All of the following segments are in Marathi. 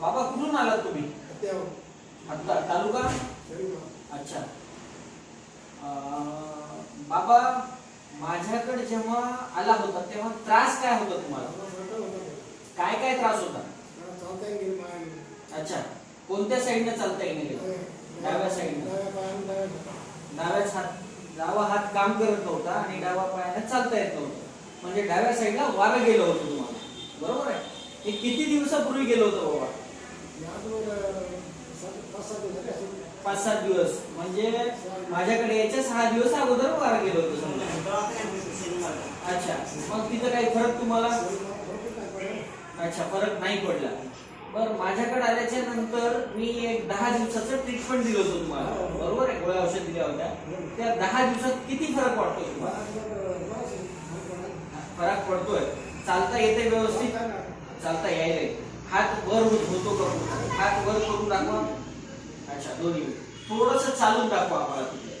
बाबा कुठून आलात तुम्ही? आता तालुका? अच्छा. बाबा माझ्याकडे जेव्हा आला होता तेव्हा त्रास काय होता तुम्हाला? काय काय त्रास होता? अच्छा. कोणत्या साईडने चालता येईन गेलं? डाव्या साईडने. डाव्याच हात डावा हात काम करत नव्हता आणि डावा पायाने चालता येत नव्हतं. म्हणजे डाव्या साईडला वारं गेलं होतं तुम्हाला. बरोबर आहे? हे किती दिवसापूर्वी गेलं होतं बाबा? पाच सात दिवस. म्हणजे माझ्याकडे यायच्या सहा दिवस अगोदर वारं गेलं होतं समजा. अच्छा. मग तिथं काही फरक तुम्हाला? अच्छा फरक नाही पडला. बर माझ्याकडे आल्याच्यानंतर मी एक दहा दिवसाचं ट्रीटमेंट दिलं होतं तुम्हाला. बरोबर आहे? गोळ्या औषध दिल्या होत्या. त्या दहा दिवसात किती फरक वाटतो तुम्हाला? फरक पडतोय. चालता येते व्यवस्थित? चालता यायला हात वर होत- का पूर्ण? हात वर करून दाखवा. अच्छा दोन्ही थोडस चालून दाखवा आम्हाला तिथे.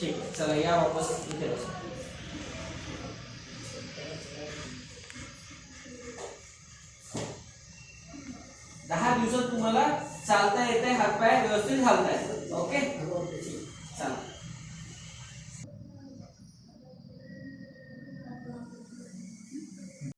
ठीक आहे चला या वापस इथे बसा. दहा दिवसात तुम्हाला चालता येते हातपाय व्यवस्थित घालताय ओके? चला